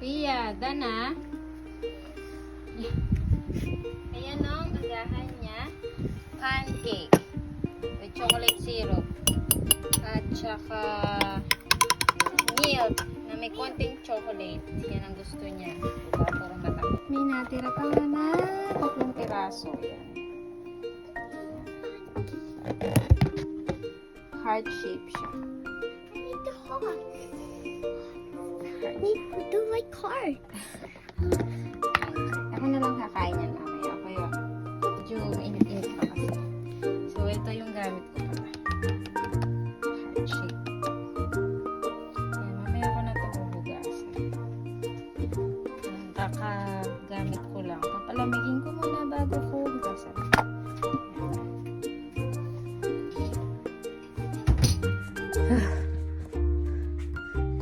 Pia, Dana. Ayan o, ang agahan niya. Pancake. With chocolate syrup. At saka milk na may konting chocolate. Yan ang gusto niya. Diba? Puro mata. May natira pa na tatlong piraso. Yan. Heart shape siya. I need the heart. To do my card. Ako na lang kakain yan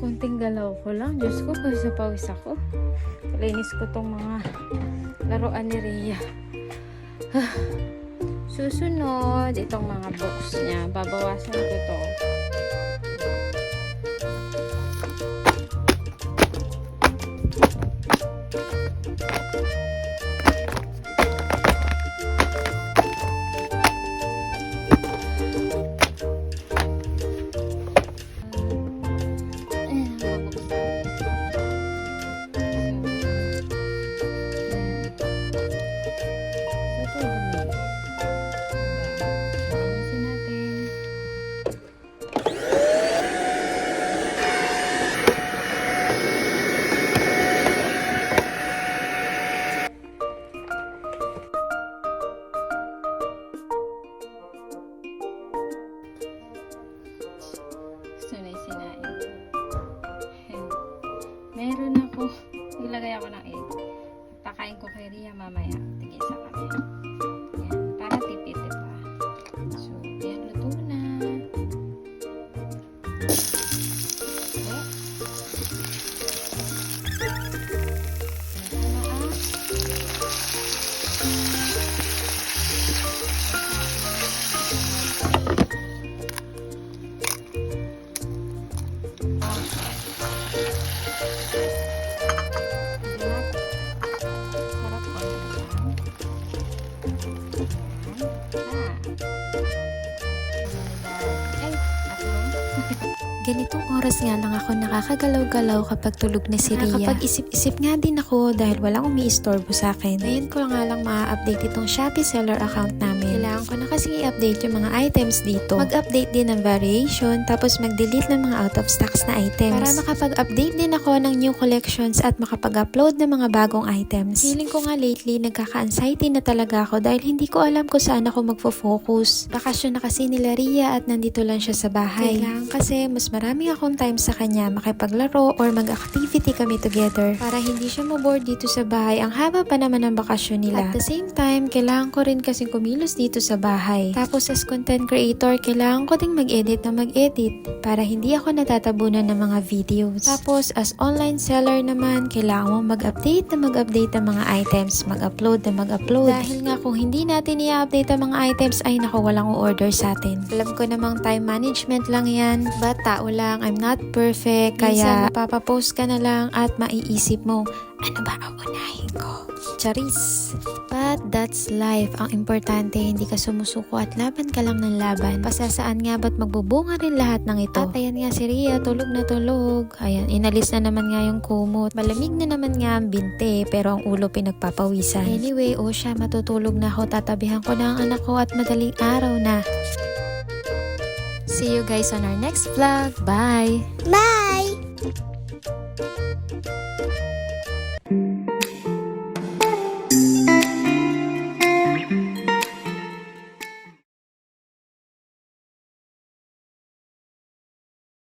Kunting galaw ko lang. Diyos ko, kasi pawis ako. Kalinis ko tong mga laruan ni Rhea. Ah. Susunod, itong mga books niya. Babawasan ko to. Ayan sinain. Meron ako. Ilagay ako ng egg. Pakain ko kay Ria mamaya. Tigisa kami. Ganitong oras nga lang ako nakakagalaw-galaw kapag tulog na si Ria. Nakakapag-isip-isip nga din ako dahil walang umiistorbo sa akin. Ngayon ko nga lang ma-update itong Shopee seller account namin. Kailangan ko na kasi i-update yung mga items dito. Mag-update din ng variation tapos mag-delete ng mga out of stocks na items. Para makapag-update din ako ng new collections at makapag-upload ng mga bagong items. Feeling ko nga lately nagkaka-anxiety na talaga ako dahil hindi ko alam kung saan ako magfo-focus. Bakasyon na kasi nila Ria at nandito lang siya sa bahay. Kailangan kasi mas marami akong time sa kanya makipaglaro or mag-activity kami together para hindi siya maboard dito sa bahay. Ang haba pa naman ng bakasyon nila. At the same time, kailangan ko rin kasi kumilos dito sa bahay. Tapos as content creator, kailangan ko ding mag-edit na mag-edit para hindi ako natatabunan ng mga videos. Tapos as online seller naman, kailangan mo mag-update na mag-update ng mga items, mag-upload na mag-upload. Dahil nga kung hindi natin i-update ang mga items, ay naku, walang order sa atin. Alam ko namang time management lang yan, but tao lang, I'm not perfect, kaya papapost ka na lang at maiisip mo, ano ba ang unahin ko? Charis. But that's life. Ang importante, hindi ka sumusuko at laban ka lang ng laban. Pasasaan nga ba't magbubunga rin lahat ng ito? At ayan nga si Ria, tulog na tulog. Ayan, inalis na naman nga yung kumot. Malamig na naman nga ang binte, pero ang ulo pinagpapawisan. Anyway, o siya, matutulog na ako. Tatabihan ko na ang anak ko at madaling araw na. See you guys on our next vlog. Bye! Bye.